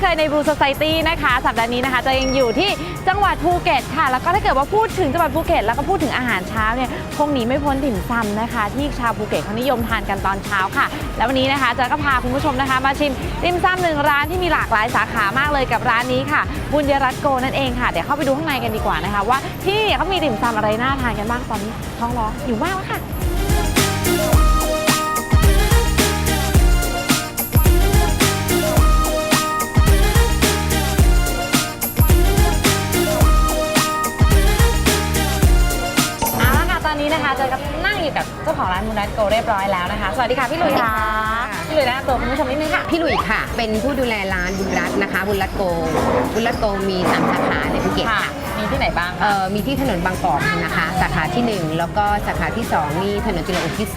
เคยใน Blue Society นะคะ สัปดาห์นี้นะคะจะยังอยู่ที่จังหวัดภูเก็ตค่ะ แล้วก็ถ้าเกิดว่าพูดถึงจังหวัดภูเก็ตแล้วก็พูดถึงอาหารเช้าเนี่ยคงหนีไม่พ้นติ่มซำนะคะ ที่ชาวภูเก็ตเขานิยมทานกันตอนเช้าค่ะ แล้ววันนี้นะคะจะก็พาคุณผู้ชมนะคะ มาชิมติ่มซำหนึ่งร้านที่มีหลากหลายสาขามากเลยกับร้านนี้ค่ะ บุญยรัตน์โกนั่นเองค่ะเดี๋ยวเข้าไปดูข้างในกันดีกว่านะคะ ว่าที่นี่เขามีติ่มซำอะไรน่าทานกันบ้างตอนนี้ท้องร้องอยู่มากแล้วค่ะาของร้านมูนัทโกเรียบร้อยแล้วนะคะ สวัสดีค่ะพี่หลุยค่ะพี่หลุยแนะนำตัวคุณผู้ชมนิดนึงค่ะ พี่หลุยส์ค่ะ เป็นผู้ดูแลร้านบุญรัตน์นะคะ บุญรัตน์โก บุญรัตน์โกมีสามสาขาในภูเก็ตค่ะค่ะ มีที่ไหนบ้างเอ่คะอมีที่ถนนบางกอกนะคะสาขาที่1แล้วก็สาขาที่2นี่ถนนจิรอุที่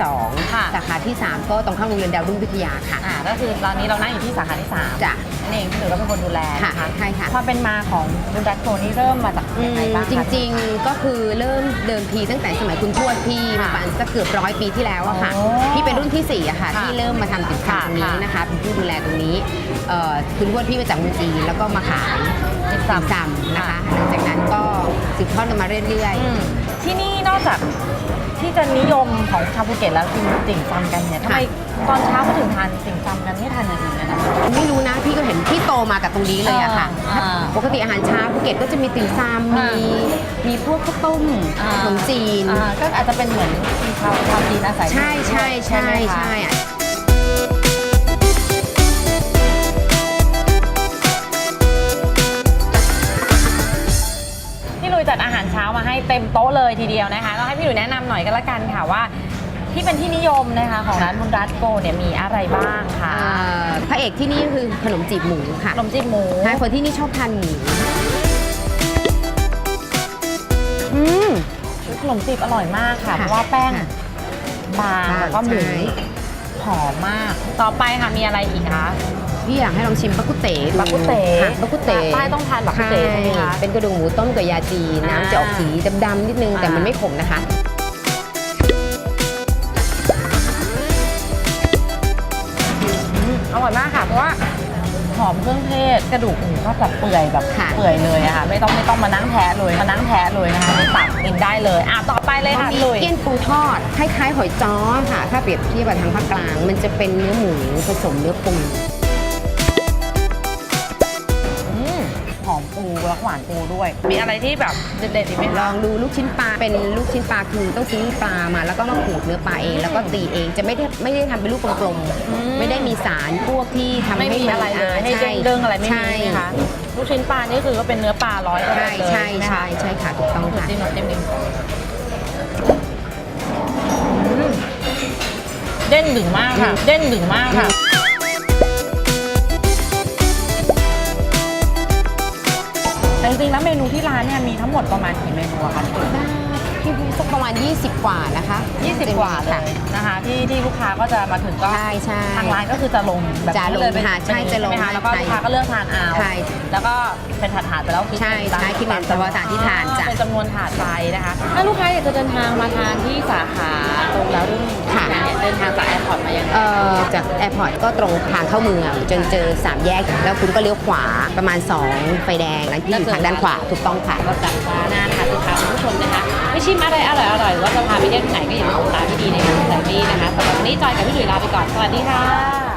ค่ะ2สาขาที่3ก็ตรงข้ามโรงเรียนดาวรุ่งวิทยาค่ะอ่าก็คือตอนนี้เรานั่งอยู่ที่สาขาที่3จ้ะนั่นเองพี่หลุยก็เป็นคนดูแลค่ะนะคะใช่ค่ะ ความเป็นมาของมูนัทโกนี่เริ่มมาจากอืยังมไงบ้างคะ จริงๆก็คือเริ่มเดิมทีตั้งแต่สมัยคุณทวดพี่ค่ะมาประมาณสักเกือบร้อยปีที่แล้วอะค่ะโอ้พี่เป็นรุ่นที่สี่อะค่ะค่ะที่เริ่มมาทำติ่มค่ะซำตรงนี้ค่ะ นะคะเป็นผู้ดูแลตรงนี้เอ่อคุณทวดพี่มาจากเมืองจีนแล้วก็มาขายติ่มติ่มซำซำนะคะหลังจากนั้นก็สืบทอดกันมาเรื่อยอืมที่นี่นอกจากที่จะนิยมของชาวภูเก็ตแล้วกินติ่มซำกันเนี่ยทำไมตอนเช้าเขาถึงทานติ่มซำกันไม่ทานอย่างอื่นกันนะคะๆ ไม่รู้นะพี่ก็เห็นพี่โตมากับตรงนี้เลยอะค่ะอ่าปกติอาหารเช้าภูเก็ตก็จะมีติ่มซำอ่ามีมีพวกข้าวต้มอ่า ขนมจีน อ่าก็อาจจะเป็นเหมือนชาวชาวจีนอาศัยอยู่ใช่ใช่ใช่ไหมคะ ใช่อะ เต็มโต๊ะเลยทีเดียวนะคะเราให้พี่หลุยแนะนำหน่อยก็แล้วกันค่ะว่า ที่เป็นที่นิยมนะคะของร้านบุญรัตโกเนี่ยมีอะไรบ้างคะเอ่อพระเอกที่นี่คือขนมจีบหมูค่ะขนมจีบหมูใช่คนที่นี่ชอบทานหมู อืมขนมจีบอร่อยมากค่ะค่ะเพราะว่าแป้งค่ะ บางแล้วก็หมูใช่หอมมาก ต่อไปค่ะมีอะไรอีกคะ พี่อยากให้ลองชิมบักกุเต๋ดูบักกุเต๋ค่ะบักกุเต๋ใต้ต้องทานบักกุเต๋ใช่ไหมคะเป็นกระดูกหมูต้มกับยาจีนอ่าน้ำจะออกสีดำๆนิดนึงแต่อ่ามัมันไม่ขมนะคะอืมอร่อยมากค่ะเพราะว่าหอมเครื่องเทศกระดูกหมูก็แบบเปื่อยแบบค่ะเปื่อยเลยอะค่ะไม่ต้องไม่ต้องมานั่งแทะเลยมานั่งแทะเลยนะคะตักกินได้เลยอะต่อไปเลยเขาค่ะมีพี่หลุยเกี้ยนปูทอดคล้ายๆหอยจ้อค่ะ ถ้าเปรียบเทียบกับทางภาคกลาง มันจะเป็นเนื้อหมูผสมเนื้อปู แล้วหวานปูด้วย มีอะไรที่แบบเด็ดๆอีกไหมลคะองดูลูกชิ้นปลาเป็นลูกชิ้นปลาคือต้องซื้อปลามา แล้วก็มาขูดเนื้อปลาเอง แล้วก็ตีเองจะไม่ได้ไม่ได้ทำเป็นลูกกลมอืมๆไม่ได้มีสารพวกที่ทำไม่ให้มีอะไรเลยให้เด้งเด้งๆอะไรไม่มีใช่ใช่ไหมคะลูกชิ้นปลานี่คือก็เป็นเนื้อปลาร้อยเปอร์เซ็ใช่นต์เลยใช่ไหมคะใช่ใช่ค่ะถูกต้องค่ะ จิ้มหน่อยจิ้มดิอืมเด้งดึงมากค่ะ เด้งดึงมากค่ะ ที่ร้านเนี่ยมีทั้งหมดประมาณกี่เมนูอะคะพี่ตุ๋ย พี่พี่สักประมาณ 20 กว่านะคะ20 กว่าเลค่ะ ยนะคะ ที่ที่ลูกค้าก็จะมาถึงก็ใช่ใช่ทางร้านก็คือจะลงแบบจะลงนี้เยเป็นค่ะใช่เป็นจะลงใช่ไหมคะแล้วก็ใช่ลูกค้าก็เลือกทานเอาใช่แล้วก็เป็นถาดๆไปแล้วคิดใช่เป็นตามใช่คิดเป็นตามเฉพาะถาดที่ทานจ้ะ เป็นจำนวนถาดไปนะคะ ถ้าลูกค้าอยากจะเดินทางมาทานที่สาขาตรงแล้วรุ่งค่ะเนี่ยเดินทางจากแอร์พอร์ตมายังไงเอ่อจากแอร์พอร์ตก็ตรงทางเข้าเมืองจนเจอ3แยก แล้วคุณก็เลี้ยวขวาประมาณ 2 ไฟแดงแล้วที่อยู่ทางด้านขวาถูกต้องค่ะ ก็จัดร้านหน้านะคะคือพาคุณผู้ชมนะคะไปชิมอะไรอร่อยๆหรือว่าจะพาไปเที่ยวที่ไหนก็อย่าลืมติดตามพี่ดีในงานแซมมี่นะคะสำหรับวันนี้จอยกับพี่หลุยลาไปก่อนสวัสดีค่ะ